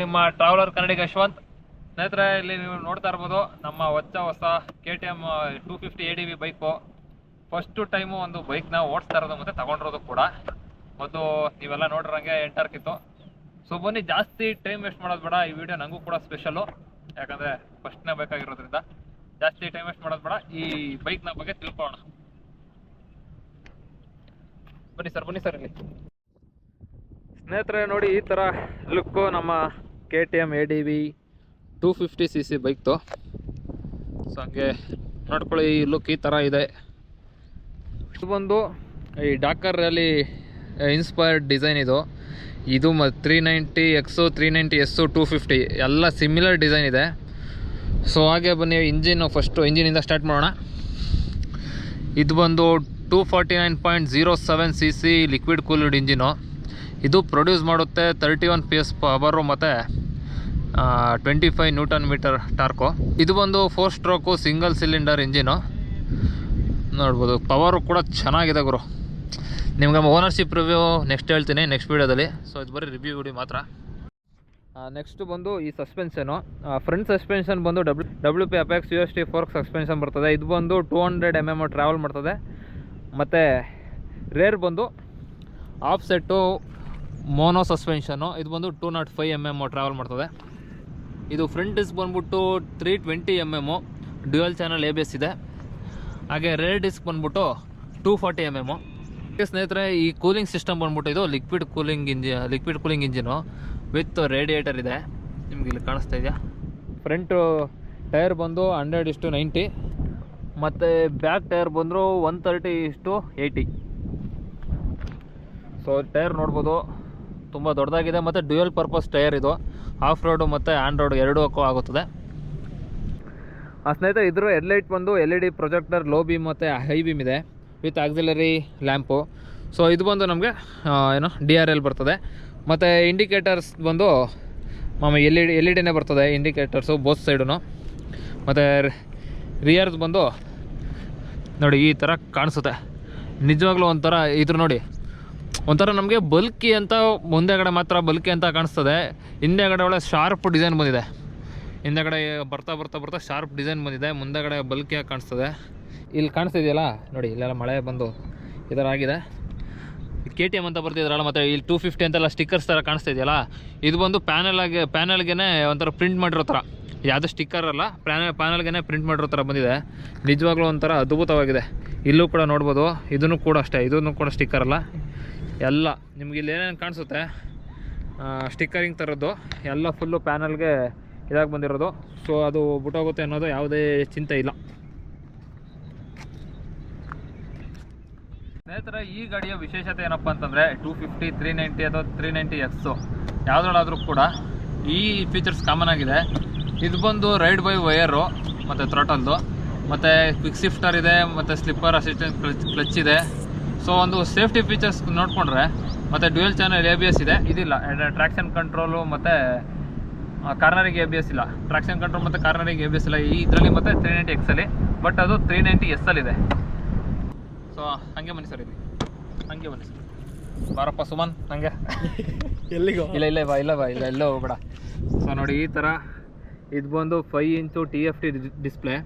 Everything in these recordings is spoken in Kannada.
ನಿಮ್ಮ ಟ್ರಾವೆಲರ್ ಕನ್ನಡಿಗ ಯಶವಂತ್. ಸ್ನೇಹಿತರೆ, ಇಲ್ಲಿ ನೀವು ನೋಡ್ತಾ ಇರ್ಬೋದು, ನಮ್ಮ ಹೊಸ ಹೊಸ K T M two fifty A D V bike first time ಒಂದು ಬೈಕ್ನ ಓಡಿಸ್ತಾ ಇರೋದು ಮತ್ತೆ ತಗೊಂಡಿರೋದು ಕೂಡ. ಮೊದಲು ನೀವೆಲ್ಲ ನೋಡಿರಂಗೆ ಎಂಟರ್ಕಿತ್ತು. ಸೊ ಬನ್ನಿ, ಜಾಸ್ತಿ ಟೈಮ್ ವೇಸ್ಟ್ ಮಾಡೋದು ಬೇಡ. ಈ ವಿಡಿಯೋ ನನಗೂ ಕೂಡ ಸ್ಪೆಷಲು ಯಾಕಂದರೆ ಫಸ್ಟ್ನೇ ಬೇಕಾಗಿರೋದ್ರಿಂದ ಜಾಸ್ತಿ ಟೈಮ್ ವೇಸ್ಟ್ ಮಾಡೋದು ಬೇಡ. ಈ ಬೈಕ್ನ ಬಗ್ಗೆ ತಿಳ್ಕೊಳ್ಳೋಣ. ಬನ್ನಿ ಸರ್ ಬನ್ನಿ ಸರ್ ಇಲ್ಲಿ. ಸ್ನೇಹಿತರೆ, ನೋಡಿ ಈ ಥರ ಲುಕ್ಕು ನಮ್ಮ K T M A D V two fifty C C ಬೈಕ್ದು. So ಹಂಗೆ ನೋಡ್ಕೊಳ್ಳಿ ಈ ಲುಕ್ ಈ ಥರ ಇದೆ. ಇದು ಬಂದು ಈ ಡಾಕರ್ ಇನ್ಸ್ಪೈರ್ಡ್ ಡಿಸೈನ್ ಇದು. ಇದು ಮ three ninety X three ninety S two fifty ಎಲ್ಲ ಸಿಮಿಲರ್ ಡಿಸೈನ್ ಇದೆ. ಸೊ ಹಾಗೆ ಬನ್ನಿ ಇಂಜಿನ್ ಫಸ್ಟು ಇಂಜಿನಿಂದ ಸ್ಟಾರ್ಟ್ ಮಾಡೋಣ. ಇದು ಬಂದು two forty nine point zero seven C C liquid cooled engine ಇದು ಪ್ರೊಡ್ಯೂಸ್ ಮಾಡುತ್ತೆ thirty one P S power ಮತ್ತು. Twenty five newton metre torque ಇದು ಬಂದು four stroke single cylinder engine ನೋಡ್ಬೋದು ಪವರು ಕೂಡ ಚೆನ್ನಾಗಿದೆ ಗುರು. ನಿಮ್ಗೆ ಓನರ್ಶಿಪ್ ರಿವ್ಯೂ ನೆಕ್ಸ್ಟ್ ಹೇಳ್ತೀನಿ ನೆಕ್ಸ್ಟ್ ವೀಡಿಯೋದಲ್ಲಿ ಸೊ ಇದು ಬರೀ ರಿವ್ಯೂ ವಿಡಿಯೋ ಮಾತ್ರ. ನೆಕ್ಸ್ಟ್ ಬಂದು ಈ ಸಸ್ಪೆನ್ಷನು ಫ್ರಂಟ್ ಸಸ್ಪೆನ್ಷನ್ ಬಂದು W W P apex U S T fork suspension ಬರ್ತದೆ. ಇದು ಬಂದು two hundred M M travel ಮಾಡ್ತದೆ. ಮತ್ತು ರೇರ್ ಬಂದು ಆಫ್ ಸೆಟ್ಟು ಮೋನೋ ಸಸ್ಪೆನ್ಷನು ಇದು ಬಂದು two nought five M M travel ಮಾಡ್ತದೆ. ಇದು ಫ್ರಂಟ್ ಡಿಸ್ಕ್ ಬಂದ್ಬಿಟ್ಟು three twenty M M dual channel A B ಇದೆ. ಹಾಗೆ ರೇರ್ ಡಿಸ್ಕ್ ಬಂದ್ಬಿಟ್ಟು ಟೂ ಫಾರ್ಟಿ ಎಂ ಎಮ್ಮು ಸ್ನೇಹಿತರೆ, ಈ ಕೂಲಿಂಗ್ ಸಿಸ್ಟಮ್ ಬಂದ್ಬಿಟ್ಟು ಇದು liquid cooling engine liquid cooling engine with radiator ಇದೆ. ನಿಮ್ಗೆ ಇಲ್ಲಿ ಕಾಣಿಸ್ತಾ ಇದೆಯಾ? ಫ್ರಂಟು ಟೈರ್ ಬಂದು ಹಂಡ್ರೆಡ್ ಇಷ್ಟು ನೈಂಟಿ ಮತ್ತು ಬ್ಯಾಕ್ ಟೈರ್ ಬಂದರು ಒನ್ ತರ್ಟಿ ಇಷ್ಟು ಏಯ್ಟಿ ಸೊ ಟೈರ್ ನೋಡ್ಬೋದು. ತುಂಬ ದೊಡ್ಡದಾಗಿದೆ. ಮತ್ತು ಡ್ಯುಯಲ್ ಪರ್ಪಸ್ ಟೈರ್ ಇದು. ಆಫ್ ರೋಡು ಮತ್ತು ಆನ್ ರೋಡ್ ಎರಡೂ ಆಗುತ್ತದೆ. ಆ ಸ್ನೇಹಿತರೆ, ಇದ್ರ ಹೆಡ್ಲೈಟ್ ಬಂದು L E D projector low beam ಮತ್ತು ಹೈ ಬೀಮ್ ಇದೆ ವಿತ್ ಆಕ್ಸಿಲರಿ ಲ್ಯಾಂಪು ಸೊ ಇದು ಬಂದು ನಮಗೆ ಏನು ಡಿ ಆರ್ ಎಲ್ ಬರ್ತದೆ. ಮತ್ತು ಇಂಡಿಕೇಟರ್ಸ್ ಬಂದು ಮಾಮ L E D L E ಡಿನೇ ಬರ್ತದೆ ಇಂಡಿಕೇಟರ್ಸು ಬೋತ್ ಸೈಡು ಮತ್ತು ರಿಯರ್ಸ್ ಬಂದು ನೋಡಿ ಈ ಥರ ಕಾಣಿಸುತ್ತೆ. ನಿಜವಾಗ್ಲೂ ಒಂಥರ ಇದ್ರ ನೋಡಿ ಒಂಥರ ನಮಗೆ ಬಲ್ಕಿ ಅಂತ ಮುಂದೆಗಡೆ ಮಾತ್ರ ಬಲ್ಕಿ ಅಂತ ಕಾಣಿಸ್ತದೆ. ಹಿಂದೆಗಡೆ ಒಳ್ಳೆ ಶಾರ್ಪ್ ಡಿಸೈನ್ ಬಂದಿದೆ. ಹಿಂದೆಗಡೆ ಬರ್ತಾ ಬರ್ತಾ ಬರ್ತಾ ಶಾರ್ಪ್ ಡಿಸೈನ್ ಬಂದಿದೆ. ಮುಂದೆಗಡೆ ಬಲ್ಕಿಯಾಗಿ ಕಾಣಿಸ್ತದೆ. ಇಲ್ಲಿ ಕಾಣಿಸ್ತಿದೆಯಲ್ಲ? ನೋಡಿ, ಇಲ್ಲೆಲ್ಲ ಮಳೆ ಬಂದು ಈ ಥರ ಆಗಿದೆ ಕೆ ಟಿ ಎಂ ಅಂತ ಬರ್ತಿದ್ರಲ್ಲ, ಮತ್ತು ಇಲ್ಲಿ ಟೂ ಫಿಫ್ಟಿ ಅಂತೆಲ್ಲ ಸ್ಟಿಕ್ಕರ್ಸ್ ಥರ ಕಾಣಿಸ್ತಾ ಇದೆಯಲ್ಲ ಇದು ಬಂದು ಪ್ಯಾನಲ್ ಆಗಿ ಪ್ಯಾನಲ್ಗೆ ಒಂಥರ ಪ್ರಿಂಟ್ ಮಾಡಿರೋ ಥರ ಯಾವುದೋ ಸ್ಟಿಕ್ಕರ್ ಅಲ್ಲ ಪ್ಯಾನಲ್ ಪ್ಯಾನಲ್ಗೇ ಪ್ರಿಂಟ್ ಮಾಡಿರೋ ಥರ ಬಂದಿದೆ. ನಿಜವಾಗ್ಲೂ ಒಂಥರ ಅದ್ಭುತವಾಗಿದೆ. ಇಲ್ಲೂ ಕೂಡ ನೋಡ್ಬೋದು. ಇದನ್ನು ಕೂಡ ಅಷ್ಟೇ, ಇದನ್ನು ಕೂಡ ಸ್ಟಿಕ್ಕರ್ ಅಲ್ಲ. ಎಲ್ಲ ನಿಮ್ಗೆ ಇಲ್ಲಿ ಏನೇನು ಕಾಣಿಸುತ್ತೆ? ಸ್ಟಿಕ್ಕರಿಂಗ್ ಥರದ್ದು ಎಲ್ಲ ಫುಲ್ಲು ಪ್ಯಾನಲ್ಗೆ ಇದಾಗಿ ಬಂದಿರೋದು. ಸೊ ಅದು ಬಿಟ್ಟೋಗುತ್ತೆ ಅನ್ನೋದು ಯಾವುದೇ ಚಿಂತೆ ಇಲ್ಲ. ಸ್ನೇಹಿತರೆ, ಈ ಗಾಡಿಯ ವಿಶೇಷತೆ ಏನಪ್ಪ ಅಂತಂದರೆ ಟೂ ಫಿಫ್ಟಿ ತ್ರೀ ನೈಂಟಿ ಅಥವಾ ತ್ರೀ ನೈಂಟಿ ಎಕ್ಸು ಯಾವುದ್ರಲ್ಲಾದರೂ ಕೂಡ ಈ ಫೀಚರ್ಸ್ ಕಾಮನ್ ಆಗಿದೆ. ಇದು ಬಂದು ರೈಡ್ ಬೈ ವೈಯರು ಮತ್ತು ಥ್ರೋಟಲ್ದು ಮತ್ತು ಕ್ವಿಕ್ ಶಿಫ್ಟರ್ ಇದೆ, ಮತ್ತು ಸ್ಲಿಪ್ಪರ್ ಅಸಿಸ್ಟೆಂಟ್ ಕ್ಲಚ್ ಕ್ಲಚ್ ಇದೆ. ಸೊ ಒಂದು ಸೇಫ್ಟಿ ಫೀಚರ್ಸ್ ನೋಡಿಕೊಂಡ್ರೆ ಮತ್ತು dual channel A B S ಇದೆ. ಇದಿಲ್ಲ. ಟ್ರ್ಯಾಕ್ಷನ್ ಕಂಟ್ರೋಲು ಮತ್ತು ಕಾರ್ನರಿಗೆ ಎ ಬಿ ಎಸ್ ಇಲ್ಲ. ಟ್ರಾಕ್ಷನ್ ಕಂಟ್ರೋಲ್ ಮತ್ತು ಕಾರ್ನರಿಗೆ ಎ ಬಿ ಎಸ್ ಇಲ್ಲ. ಈ ಇದರಲ್ಲಿ ಮತ್ತು ತ್ರೀ ನೈಂಟಿ ಎಕ್ಸಲ್ಲಿ ಬಟ್ ಅದು ತ್ರೀ ನೈಂಟಿ ಎಸ್ ಇದೆ. ಸೊ ಹಂಗೆ ಬನ್ನಿ ಸರ್ ಇಲ್ಲಿ. ಹಂಗೆ ಬನ್ನಿ ಸರ್. ಬಾರಪ್ಪ ಸುಮನ್ ಹಂಗೆ. ಎಲ್ಲಿಗೋ? ಇಲ್ಲ ಇಲ್ಲ ಬಾ ಇಲ್ಲ ಬಾ ಇಲ್ಲ ಎಲ್ಲೋ ಹೋಗ್ಬೇಡ. ಸೊ ನೋಡಿ ಈ ಥರ ಇದು ಬಂದು five inch T F T display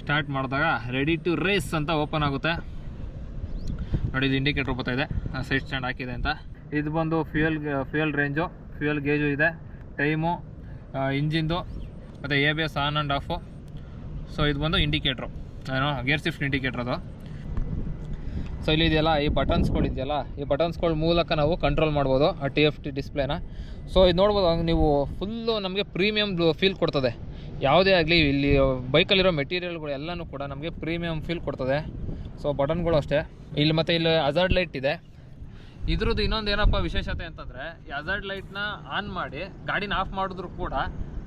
start ಮಾಡಿದಾಗ ರೆಡಿ ಟು ರೇಸ್ ಅಂತ ಓಪನ್ ಆಗುತ್ತೆ. ನೋಡಿ, ಇದು ಇಂಡಿಕೇಟರ್ ಬರ್ತಾ ಇದೆ. ಸೈಡ್ ಸ್ಟ್ಯಾಂಡ್ ಹಾಕಿದೆ ಅಂತ. ಇದು ಬಂದು fuel fuel range fuel gauge ಇದೆ. ಟೈಮು ಇಂಜಿಂದು ಮತ್ತು A B S on and off so ಇದು ಬಂದು ಇಂಡಿಕೇಟ್ರು ಏನೋ ಗೇರ್ ಶಿಫ್ಟ್ ಇಂಡಿಕೇಟ್ರ್ ಅದು. ಸೊ ಇಲ್ಲಿ ಇದೆಯಲ್ಲ, ಈ ಬಟನ್ಸ್ಗಳಿದೆಯಲ್ಲ ಈ ಬಟನ್ಸ್ಗಳ ಮೂಲಕ ನಾವು ಕಂಟ್ರೋಲ್ ಮಾಡ್ಬೋದು, ಆ ಟಿ ಎಫ್ ಟಿ ಡಿಸ್ಪ್ಲೇನ ಸೊ ಇದು ನೋಡ್ಬೋದು ನೀವು ಫುಲ್ಲು ನಮಗೆ ಪ್ರೀಮಿಯಮ್ ಫೀಲ್ ಕೊಡ್ತದೆ. ಯಾವುದೇ ಆಗಲಿ, ಇಲ್ಲಿ ಬೈಕಲ್ಲಿರೋ ಮೆಟೀರಿಯಲ್ಗಳು ಎಲ್ಲನೂ ಕೂಡ ನಮಗೆ ಪ್ರೀಮಿಯಮ್ ಫೀಲ್ ಕೊಡ್ತದೆ. ಸೊ ಬಟನ್ಗಳು ಅಷ್ಟೇ. ಇಲ್ಲಿ ಮತ್ತೆ ಇಲ್ಲಿ ಅಜರ್ಡ್ ಲೈಟ್ ಇದೆ. ಇದ್ರದ್ದು ಇನ್ನೊಂದು ಏನಪ್ಪ ವಿಶೇಷತೆ ಅಂತಂದರೆ ಅಜರ್ಡ್ ಲೈಟ್ನ ಆನ್ ಮಾಡಿ, ಗಾಡಿನ ಆಫ್ ಮಾಡಿದ್ರು ಕೂಡ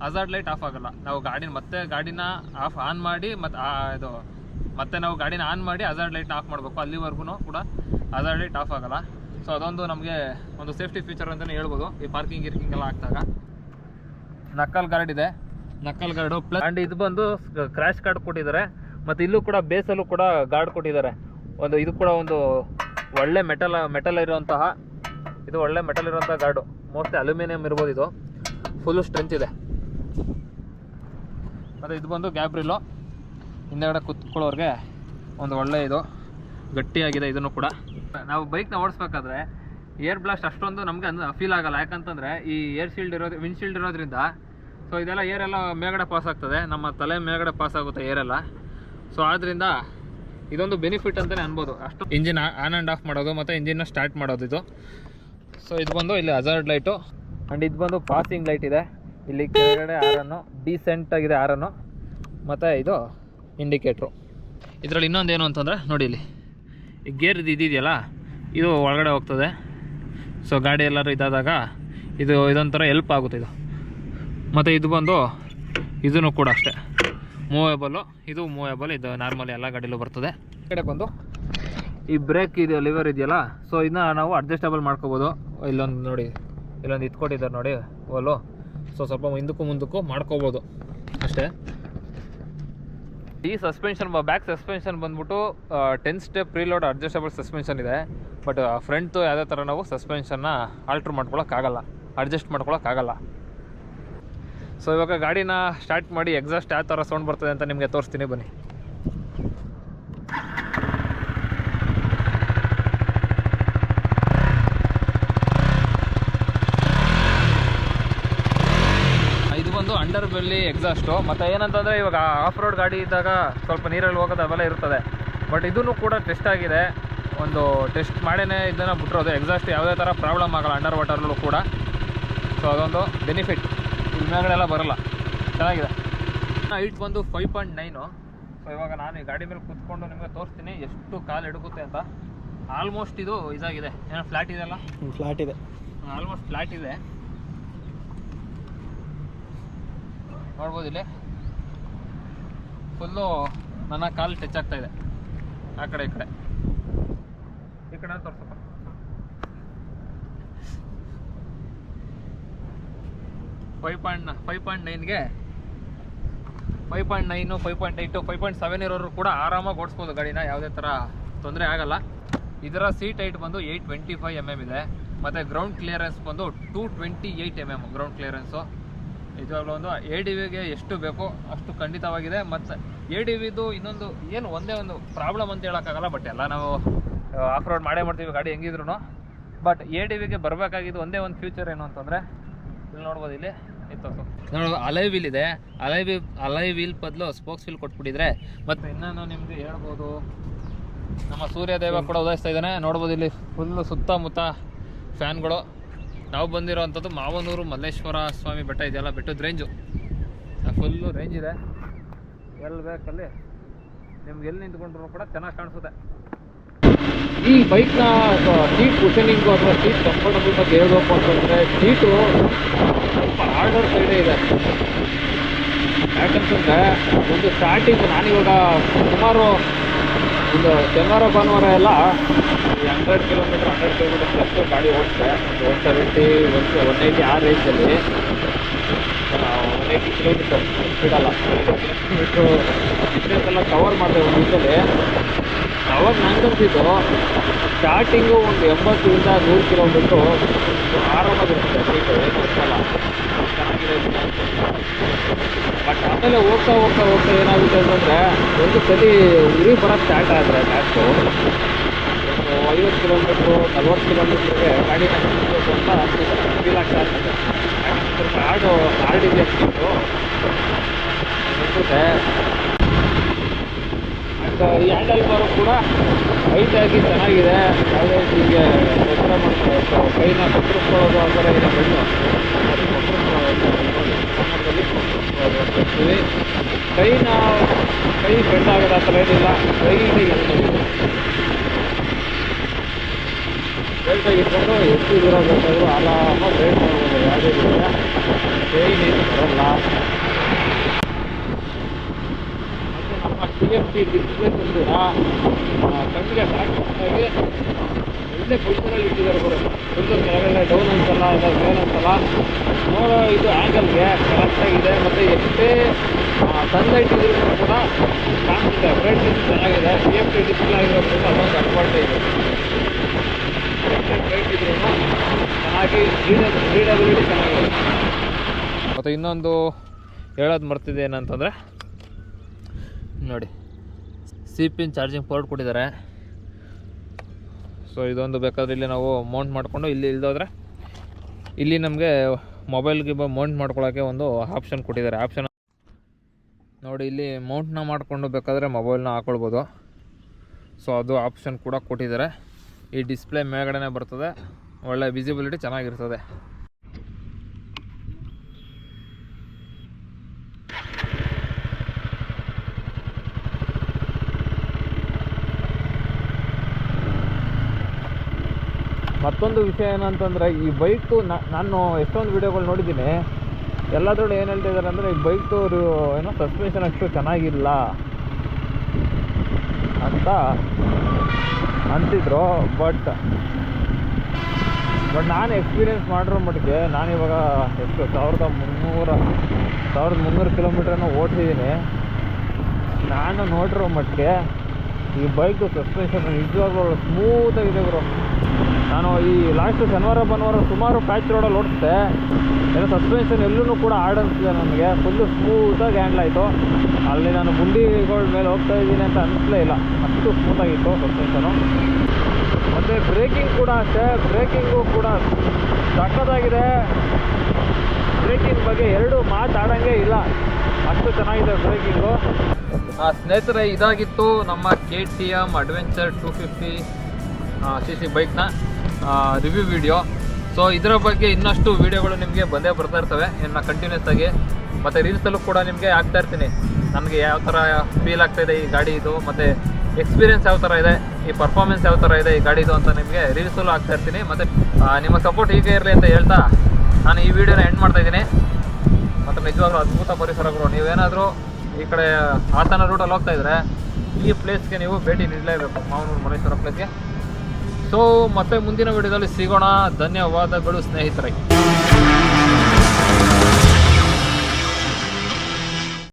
ಅಜರ್ಡ್ ಲೈಟ್ ಆಫ್ ಆಗಲ್ಲ. ನಾವು ಗಾಡಿನ ಮತ್ತೆ ಗಾಡಿನ ಆಫ್ ಆನ್ ಮಾಡಿ ಮತ್ತು ಇದು, ಮತ್ತೆ ನಾವು ಗಾಡಿನ ಆನ್ ಮಾಡಿ ಅಜರ್ಡ್ ಲೈಟ್ ಆಫ್ ಮಾಡಬೇಕು. ಅಲ್ಲಿವರೆಗೂ ಕೂಡ ಅಜರ್ಡ್ ಲೈಟ್ ಆಫ್ ಆಗಲ್ಲ. ಸೊ ಅದೊಂದು ನಮಗೆ ಒಂದು ಸೇಫ್ಟಿ ಫೀಚರ್ ಅಂತಲೇ ಹೇಳ್ಬೋದು. ಈ ಪಾರ್ಕಿಂಗ್ ಗಿರ್ಕಿಂಗ್ ಎಲ್ಲ ಆಗ್ತಾಗ. ನಕ್ಕಲ್ ಗಾರ್ಡ್ ಇದೆ. ನಕ್ಕಲ್ ಗಾರ್ಡು ಪ್ಲಸ್ ಆ್ಯಂಡ್ ಇದು ಬಂದು ಕ್ರ್ಯಾಶ್ ಕಾರ್ಡ್ ಕೊಟ್ಟಿದ್ದಾರೆ. ಮತ್ತು ಇಲ್ಲೂ ಕೂಡ ಬೇಸಲ್ಲೂ ಕೂಡ ಗಾರ್ಡ್ ಕೊಟ್ಟಿದ್ದಾರೆ. ಒಂದು ಇದು ಕೂಡ ಒಂದು ಒಳ್ಳೆ ಮೆಟಲ್ ಮೆಟಲ್ ಇರುವಂತಹ, ಇದು ಒಳ್ಳೆ ಮೆಟಲ್ ಇರುವಂಥ ಗಾರ್ಡು ಮೋಸ್ಟ್ಲಿ ಅಲ್ಯೂಮಿನಿಯಂ ಇರ್ಬೋದು ಇದು. ಫುಲ್ಲು ಸ್ಟ್ರೆಂತ್ ಇದೆ. ಮತ್ತು ಇದು ಬಂದು ಗ್ಯಾಬ್ರಿಲು ಹಿಂದೆಗಡೆ ಕುತ್ಕೊಳ್ಳೋರಿಗೆ ಒಂದು ಒಳ್ಳೆ ಇದು ಗಟ್ಟಿಯಾಗಿದೆ ಇದನ್ನು ಕೂಡ. ನಾವು ಬೈಕ್ನ ಓಡಿಸ್ಬೇಕಾದ್ರೆ ಏರ್ ಬ್ಲಾಸ್ಟ್ ಅಷ್ಟೊಂದು ನಮಗೆ ಫೀಲ್ ಆಗಲ್ಲ. ಯಾಕಂತಂದರೆ ಈ ಏರ್ ಶೀಲ್ಡ್ ಇರೋದು ವಿಂಡ್ಶೀಲ್ಡ್ ಇರೋದ್ರಿಂದ ಸೊ ಇದೆಲ್ಲ ಏರೆಲ್ಲ ಮೇಲ್ಗಡೆ ಪಾಸ್ ಆಗ್ತದೆ. ನಮ್ಮ ತಲೆ ಮೇಲ್ಗಡೆ ಪಾಸ್ ಆಗುತ್ತೆ ಏರೆಲ್ಲ ಸೊ ಆದ್ದರಿಂದ ಇದೊಂದು ಬೆನಿಫಿಟ್ ಅಂತಲೇ ಅನ್ಬೋದು. ಅಷ್ಟು ಇಂಜಿನ್ ಆನ್ ಆ್ಯಂಡ್ ಆಫ್ ಮಾಡೋದು ಮತ್ತು ಇಂಜಿನ್ನ ಸ್ಟಾರ್ಟ್ ಮಾಡೋದು ಇದು. ಸೊ ಇದು ಬಂದು ಇಲ್ಲಿ ಹಜಾರ್ಡ್ ಲೈಟು ಆ್ಯಂಡ್ ಇದು ಬಂದು ಪಾಸಿಂಗ್ ಲೈಟ್ ಇದೆ. ಇಲ್ಲಿ ಕೆಳಗಡೆ ಆರನ್ನು ಡೀಸೆಂಟ್ ಆಗಿದೆ ಆರನ್ನು ಮತ್ತು ಇದು ಇಂಡಿಕೇಟ್ರು ಇದರಲ್ಲಿ ಇನ್ನೊಂದು ಏನು ಅಂತಂದರೆ ನೋಡಿ ಇಲ್ಲಿ. ಈ ಗೇರ್ ಇದು ಇದೆಯಲ್ಲ, ಇದು ಒಳಗಡೆ ಹೋಗ್ತದೆ. ಸೊ ಗಾಡಿ ಎಲ್ಲರೂ ಇದಾದಾಗ ಇದು ಇದೊಂಥರ ಎಲ್ಪ್ ಆಗುತ್ತೆ ಇದು. ಮತ್ತು ಇದು ಬಂದು ಇದನ್ನು ಕೂಡ ಅಷ್ಟೇ. ಮೂವೇಬಲ್ಲು ಇದು ಮೂವೇಬಲ್ ಇದು ನಾರ್ಮಲಿ ಎಲ್ಲ ಗಾಡಿಲೂ ಬರ್ತದೆ. ಕಡೆ ಬಂದು ಈ ಬ್ರೇಕ್ ಇದು ಲಿವರ್ ಇದೆಯಲ್ಲ ಸೊ ಇದನ್ನ ನಾವು ಅಡ್ಜಸ್ಟಬಲ್ ಮಾಡ್ಕೋಬೋದು. ಇಲ್ಲೊಂದು ನೋಡಿ, ಇಲ್ಲೊಂದು ಇತ್ಕೊಟ್ಟಿದ್ದಾರೆ ನೋಡಿ ಓಲು ಸೊ ಸ್ವಲ್ಪ ಹಿಂದಕ್ಕೂ ಮುಂದಕ್ಕೂ ಮಾಡ್ಕೋಬೋದು. ಅಷ್ಟೇ. ಈ ಸಸ್ಪೆನ್ಷನ್ ಬ್ಯಾಕ್ ಸಸ್ಪೆನ್ಷನ್ ಬಂದ್ಬಿಟ್ಟು ten step preload adjustable suspension ಇದೆ. ಬಟ್ ಫ್ರಂಟು ಯಾವುದೇ ಥರ ನಾವು ಸಸ್ಪೆನ್ಷನ್ನ ಆಲ್ಟ್ರ್ ಮಾಡ್ಕೊಳಕ್ಕಾಗಲ್ಲ. ಅಡ್ಜಸ್ಟ್ ಮಾಡ್ಕೊಳಕ್ಕಾಗಲ್ಲ. ಸೊ ಇವಾಗ ಗಾಡಿನ ಸ್ಟಾರ್ಟ್ ಮಾಡಿ ಎಕ್ಸಾಸ್ಟ್ ಯಾವ ಥರ ಸೌಂಡ್ ಬರ್ತದೆ ಅಂತ ನಿಮಗೆ ತೋರಿಸ್ತೀನಿ, ಬನ್ನಿ. ಇದು ಬಂದು ಅಂಡರ್ ಬೆಲ್ಲಿ ಎಕ್ಸಾಸ್ಟು ಮತ್ತು ಏನಂತಂದರೆ ಇವಾಗ ಆಫ್ ರೋಡ್ ಗಾಡಿ ಇದ್ದಾಗ ಸ್ವಲ್ಪ ನೀರಲ್ಲಿ ಹೋಗೋದು ಅವೆಲ್ಲ ಇರ್ತದೆ. ಬಟ್ ಇದೂ ಕೂಡ ಟೆಸ್ಟ್ ಆಗಿದೆ. ಒಂದು ಟೆಸ್ಟ್ ಮಾಡೇ ಇದನ್ನು ಬಿಟ್ಟಿರೋದು ಎಕ್ಸಾಸ್ಟ್ ಯಾವುದೇ ಥರ ಪ್ರಾಬ್ಲಮ್ ಆಗಲ್ಲ ಅಂಡರ್ ವಾಟರ್ಲ್ಲೂ ಕೂಡ. ಸೊ ಅದೊಂದು ಬೆನಿಫಿಟ್ ಎಲ್ಲ ಬರಲ್ಲ. ಚೆನ್ನಾಗಿದೆ. ಹೈಟ್ ಬಂದು ಫೈವ್ ಪಾಯಿಂಟ್ ನೈನು ಸೊ ಇವಾಗ ನಾನು ಈ ಗಾಡಿ ಮೇಲೆ ಕೂತ್ಕೊಂಡು ನಿಮಗೆ ತೋರಿಸ್ತೀನಿ ಎಷ್ಟು ಕಾಲು ಎಡಗುತ್ತೆ ಅಂತ. ಆಲ್ಮೋಸ್ಟ್ ಇದು ಇದಾಗಿದೆ. ಏನೋ ಫ್ಲ್ಯಾಟ್ ಇದೆಯಲ್ಲ ಫ್ಲಾಟ್ ಇದೆ. ಆಲ್ಮೋಸ್ಟ್ ಫ್ಲ್ಯಾಟ್ ಇದೆ. ನೋಡ್ಬೋದು ಇಲ್ಲಿ. ಫುಲ್ಲು ನನ್ನ ಕಾಲು ಟಚ್ ಆಗ್ತಾ ಇದೆ. ಆ ಕಡೆ ಈ ಕಡೆ. ಈ ಕಡೆ ತೋರ್ಸಪ್ಪ five point five point ನೈನ್ಗೆ five point nine five point eight five point seven ಇರೋರು ಕೂಡ ಆರಾಮಾಗಿ ಓಡಿಸ್ಬೋದು ಗಾಡಿನ, ಯಾವುದೇ ಥರ ತೊಂದರೆ ಆಗಲ್ಲ. ಇದರ ಸೀಟ್ ಹೈಟ್ ಬಂದು eight twenty five M M ಇದೆ. ಮತ್ತು ಗ್ರೌಂಡ್ ಕ್ಲಿಯರೆನ್ಸ್ ಬಂದು two twenty eight M M ground clearance ನಿಜವಾಗ್ಲೂ ಒಂದು ಎ ಡಿ ವಿಗೆ ಎಷ್ಟು ಬೇಕೋ ಅಷ್ಟು ಖಂಡಿತವಾಗಿದೆ. ಮತ್ತು ಎ ಡಿ ವಿದು ಇನ್ನೊಂದು ಏನು ಒಂದೇ ಒಂದು ಪ್ರಾಬ್ಲಮ್ ಅಂತ ಹೇಳೋಕ್ಕಾಗಲ್ಲ ಬಟ್ ಎಲ್ಲ ನಾವು ಆಫ್ ರೋಡ್ ಮಾಡೇ ಮಾಡ್ತೀವಿ ಗಾಡಿ ಹೆಂಗಿದ್ರು ಬಟ್ ಎ ಡಿ ವಿಗೆ ಬರಬೇಕಾಗಿದ್ದು ಒಂದೇ ಒಂದು ಫ್ಯೂಚರ್ ಏನು ಅಂತಂದರೆ, ಇಲ್ಲಿ ನೋಡ್ಬೋದು ಇಲ್ಲಿ. ನೋಡ್ಬೋದು ಅಲೈ ವೀಲ್ ಇದೆ. ಅಲೈ ವೀಲ್ ಅಲೈ ವೀಲ್ ಬದಲು ಸ್ಪೋಕ್ಸ್ ವೀಲ್ ಕೊಟ್ಬಿಟ್ಟಿದ್ರೆ. ಮತ್ತೆ ಇನ್ನೂ ನಿಮಗೆ ಹೇಳ್ಬೋದು. ನಮ್ಮ ಸೂರ್ಯದೇವ ಕೂಡ ಉದಯಿಸ್ತಾ ಇದ್ದಾನೆ. ನೋಡ್ಬೋದು ಇಲ್ಲಿ ಫುಲ್ಲು ಸುತ್ತಮುತ್ತ ಫ್ಯಾನ್ಗಳು. ನಾವು ಬಂದಿರೋವಂಥದ್ದು ಮಾವನೂರು ಮಲ್ಲೇಶ್ವರ ಸ್ವಾಮಿ ಬೆಟ್ಟ ಇದೆಯಲ್ಲ, ಬೆಟ್ಟದ ರೇಂಜು ಫುಲ್ಲು ರೇಂಜ್ ಇದೆ. ಎಲ್ಲಿ ಬೇಕಲ್ಲಿ? ನಿಮ್ಗೆ ಎಲ್ಲಿ ನಿಂತ್ಕೊಂಡ್ರು ಕೂಡ ಚೆನ್ನಾಗಿ ಕಾಣಿಸುತ್ತೆ. ಈ ಬೈಕ್ನ ಸೀಟ್ ಕುಷನಿಂಗು ಅಥವಾ ಸೀಟ್ ಕಂಫರ್ಟಬಲ್ ಬಗ್ಗೆ ಹೇಳ್ಬೇಕು ಅಂತಂದರೆ ಸೀಟು ಹಾರ್ಡರ್ ಸೈಡೇ ಇದೆ. ಯಾಕಂತಂದರೆ ಒಂದು ಸ್ಟಾರ್ಟಿಂಗ್ ನಾನಿವಾಗ ಸುಮಾರು ಒಂದು ಶನಿವಾರ, ಭಾನುವಾರ ಎಲ್ಲ hundred kilometre hundred kilometre plus ಗಾಡಿ ಓಡಿಸಿದೆ one seventy one one eighty ಆ ರೇಂಜಲ್ಲಿ ಒನ್ ಏಯ್ಟಿ ಕಿಲೋಮೀಟರ್ ಸ್ಪೀಡಲ್ಲ ಕಿಲೋಮೀಟ್ರು ಡಿಸ್ಟೆನ್ಸ್ ಎಲ್ಲ ಕವರ್ ಮಾಡಿದೆ ಒಂದು ದಿವಸದಲ್ಲಿ ಅವಾಗ ನಂಗನ್ಸಿದ್ದು ಸ್ಟಾರ್ಟಿಂಗು ಒಂದು ಎಂಬತ್ತರಿಂದ ನೂರು ಕಿಲೋಮೀಟ್ರು ಆರಾಮಾಗಿರುತ್ತೆ ಸೀಟು ಏನು ಅನ್ಸಲ್ಲ ಚೆನ್ನಾಗಿದೆ ಬಟ್ ಆಮೇಲೆ ಹೋಗ್ತಾ ಹೋಗ್ತಾ ಹೋಗ್ತಾ ಏನಾಗುತ್ತೆ ಅಂತಂದರೆ, ಒಂದು ಸಲ ಉರಿ ಬರೋಕ್ಕೆ ಸ್ಟಾರ್ಟ್ ಆದರೆ ಬ್ಯಾಕು ಒಂದು ಐವತ್ತು ಕಿಲೋಮೀಟ್ರು ನಲ್ವತ್ತು ಕಿಲೋಮೀಟ್ರಿಗೆ ಗಾಡಿನ ಹಾಕಿಸ್ಬೇಕು ಅಂತ ಫೀಲ್ ಆಗ್ತಾ ಇರ್ತದೆ ಸ್ವಲ್ಪ ಹಾರ್ಡು ಹಾರ್ಡ್ ಇದೆ ಸೀಟು ಈ ಹ್ಯಾಂಡಲ್ ಬಾರು ಕೂಡ ಹೈಟಾಗಿ ಚೆನ್ನಾಗಿದೆ. ಯಾವುದೇ ಹೀಗೆ ಎತ್ತರ ಮಾಡ್ತಾ ಕೈನ ಕತ್ತರಿಸ್ಕೊಳ್ಳೋದು ಆ ಥರ ಏನು ಬೆಣ್ಣು ಕೈನ, ಕೈ ಬೆಂಡ್ ಆಗೋದು ಆ ಥರ ಏನಿಲ್ಲ. ಕೈಗೆ ಬೆಲ್ಟಾಗಿ ಇಟ್ಕೊಂಡು ಎಷ್ಟು ದೂರ ಬೇಕಾದರೂ ಆರಾಮಾಗಿ ರೈಡ್ ಮಾಡ್ಬೋದು. ಯಾವುದೇ ಕೈನ್ ಏನು ಬರಲ್ಲ. ಟಿ ಎಫ್ ಟಿ ಡಿಸ್ಪ್ಲೇ ಕೂಡ ಕಣ್ಣಿಗೆ ಸಾಕಷ್ಟಾಗಿ ಒಳ್ಳೆ ಪೊಸಿಷನಲ್ಲಿ ಇಟ್ಟಿದ್ದಾರೆ ಕೂಡ. ಒಂದು ಕೆಳಗಡೆ ಡೌನ್ ಅಂತಲ್ಲ, ಇಲ್ಲ ಮೇನ್ ಅಂತಲ್ಲ. ನೋಡೋ ಇದು ಆ್ಯಂಗಲ್ಗೆ ಕರೆಕ್ಟಾಗಿದೆ ಮತ್ತು ಎಷ್ಟೇ ಸನ್ಲೈಟ್ ಇದ್ರೂ ಕೂಡ ಕಾಣಿಸುತ್ತೆ ಬ್ರೈಟ್ನೆಸ್ ಚೆನ್ನಾಗಿದೆ. ಟಿ ಎಫ್ ಟಿ ಡಿಸ್ಪ್ಲೇ ಆಗಿರೋದ್ರಿಂದ ಅದೊಂದು ಅಡ್ವಾಂಟೇಜ್ ಬ್ರೈಟ್ ಇದ್ರೂ ರೀಡಬಿಲಿಟಿ ಚೆನ್ನಾಗಿದೆ. ಮತ್ತು ಇನ್ನೊಂದು ಹೇಳೋದು ಮರ್ತಿದೆ ಏನಂತಂದರೆ ನೋಡಿ. ಸಿ ಪಿನ್ ಚಾರ್ಜಿಂಗ್ ಪೋರ್ಟ್ ಕೊಟ್ಟಿದ್ದಾರೆ. ಸೊ ಇದೊಂದು ಬೇಕಾದ್ರೆ ಇಲ್ಲಿ ನಾವು ಮೌಂಟ್ ಮಾಡಿಕೊಂಡು ಇಲ್ಲಿ ಇಲ್ದೋದ್ರೆ ಇಲ್ಲಿ ನಮಗೆ ಮೊಬೈಲ್ಗೆ ಮೌಂಟ್ ಮಾಡ್ಕೊಳ್ಳೋಕ್ಕೆ ಒಂದು ಆಪ್ಷನ್ ಕೊಟ್ಟಿದ್ದಾರೆ. ಆಪ್ಷನ್ ನೋಡಿ, ಇಲ್ಲಿ ಮೌಂಟ್ನ ಮಾಡಿಕೊಂಡು ಬೇಕಾದರೆ ಮೊಬೈಲ್ನ ಹಾಕೊಳ್ಬೋದು. ಸೊ ಅದು ಆಪ್ಷನ್ ಕೂಡ ಕೊಟ್ಟಿದ್ದಾರೆ. ಈ ಡಿಸ್ಪ್ಲೇ ಮೇಲ್ಗಡೆನೇ ಬರ್ತದೆ. ಒಳ್ಳೆ ವಿಸಿಬಿಲಿಟಿ ಚೆನ್ನಾಗಿರ್ತದೆ. ಮತ್ತೊಂದು ವಿಷಯ ಏನಂತಂದರೆ, ಈ ಬೈಕು ನಾನು ಎಷ್ಟೊಂದು ವಿಡಿಯೋಗಳು ನೋಡಿದ್ದೀನಿ, ಎಲ್ಲದರಲ್ಲೂ ಏನು ಹೇಳ್ತಿದ್ದಾರೆ ಅಂದರೆ, ಈ ಬೈಕ್ದು ಏನೋ ಸಸ್ಪೆನ್ಷನ್ ಅಷ್ಟು ಚೆನ್ನಾಗಿಲ್ಲ ಅಂತ ಅಂತಿದ್ರು ಬಟ್ ಬಟ್ ನಾನು ಎಕ್ಸ್ಪೀರಿಯೆನ್ಸ್ ಮಾಡಿರೋ ಮಟ್ಟಿಗೆ ನಾನಿವಾಗ ಎಷ್ಟು, ಸಾವಿರದ ಮುನ್ನೂರ, ಸಾವಿರದ ಮುನ್ನೂರು ಕಿಲೋಮೀಟ್ರನ್ನು ಓಡಿಸಿದ್ದೀನಿ. ನಾನು ನೋಡಿರೋ ಮಟ್ಟಿಗೆ, ಈ ಬೈಕು ಸಸ್ಪೆನ್ಷನ್ ನಿಜವಾಗ್ಲೂ ಸ್ಮೂತಾಗಿದೆ ಗುರು. ನಾನು ಈ ಲಾಸ್ಟ್ ಶನಿವಾರ, ಭಾನುವಾರ ಸುಮಾರು ಪ್ಯಾಚ್ ರೋಡಲ್ಲಿ ಓಡಿಸಿದೆ. ಏನೋ ಸಸ್ಪೆನ್ಷನ್ ಎಲ್ಲೂ ಕೂಡ ಆಡ್ ಅನಿಸ್ತಿದೆ ನನಗೆ. ಫುಲ್ಲು ಸ್ಮೂತಾಗಿ ಹ್ಯಾಂಡ್ಲ್ ಆಯಿತು. ಅಲ್ಲಿ ನಾನು ಗುಂಡಿಗಳ ಮೇಲೆ ಹೋಗ್ತಾ ಇದ್ದೀನಿ ಅಂತ ಅನಿಸ್ಲೇ ಇಲ್ಲ. ಅಷ್ಟು ಸ್ಮೂತಾಗಿತ್ತು ಸಸ್ಪೆನ್ಷನು ಮತ್ತು ಬ್ರೇಕಿಂಗ್ ಕೂಡ ಅಷ್ಟೇ. ಬ್ರೇಕಿಂಗು ಕೂಡ ಸಕ್ಕತ್ತಾಗಿದೆ ಬ್ರೇಕಿಂಗ್ ಬಗ್ಗೆ ಎರಡು ಮಾತಾಡೋಂಗೆ ಇಲ್ಲ. ಅಷ್ಟು ಚೆನ್ನಾಗಿದೆ ಬ್ರೇಕಿಂಗು ಸ್ನೇಹಿತರೆ, ಇದಾಗಿತ್ತು ನಮ್ಮ K T M adventure two fifty C C ಬೈಕ್ನ ರಿವ್ಯೂ ವಿಡಿಯೋ ಸೊ ಇದರ ಬಗ್ಗೆ ಇನ್ನಷ್ಟು ವಿಡಿಯೋಗಳು ನಿಮಗೆ ಬಂದೇ ಬರ್ತಾ ಇರ್ತವೆ. ಇನ್ನು ಕಂಟಿನ್ಯೂಸ್ ಆಗಿ. ಮತ್ತು ರೀಲ್ಸಲ್ಲೂ ಕೂಡ ನಿಮಗೆ ಆಗ್ತಾ ಇರ್ತೀನಿ. ನನಗೆ ಯಾವ ಥರ ಫೀಲ್ ಆಗ್ತಾ ಇದೆ ಈ ಗಾಡಿ ಇದು, ಮತ್ತು ಎಕ್ಸ್ಪೀರಿಯನ್ಸ್ ಯಾವ ಥರ ಇದೆ, ಈ ಪರ್ಫಾರ್ಮೆನ್ಸ್ ಯಾವ ಥರ ಇದೆ ಈ ಗಾಡಿದು ಅಂತ ನಿಮಗೆ ರೀಲ್ಸಲ್ಲೂ ಆಗ್ತಾ ಇರ್ತೀನಿ. ಮತ್ತು ನಿಮ್ಮ ಸಪೋರ್ಟ್ ಹೀಗೆ ಇರಲಿ ಅಂತ ಹೇಳ್ತಾ ನಾನು ಈ ವಿಡಿಯೋನ ಎಂಡ್ ಮಾಡ್ತಾ ಇದ್ದೀನಿ. ಮತ್ತು ನಿಜವಾಗ್ಲೂ ಅದ್ಭುತ ಪರಿಸರಗಳು. ನೀವೇನಾದರೂ ಈ ಕಡೆ ಹಾಸನ ರೂಟಲ್ಲಿ ಹೋಗ್ತಾ ಇದ್ರೆ ಈ ಪ್ಲೇಸ್ಗೆ ನೀವು ಭೇಟಿ ನೀಡಲೇಬೇಕು. ಮಾವನೂರು ಮನೇಶ್ವರ ಪ್ಲೇಸ್ಗೆ ಸೊ ಮತ್ತೆ ಮುಂದಿನ ವಿಡಿಯೋದಲ್ಲಿ ಸಿಗೋಣ. ಧನ್ಯವಾದಗಳು ಸ್ನೇಹಿತರೆ.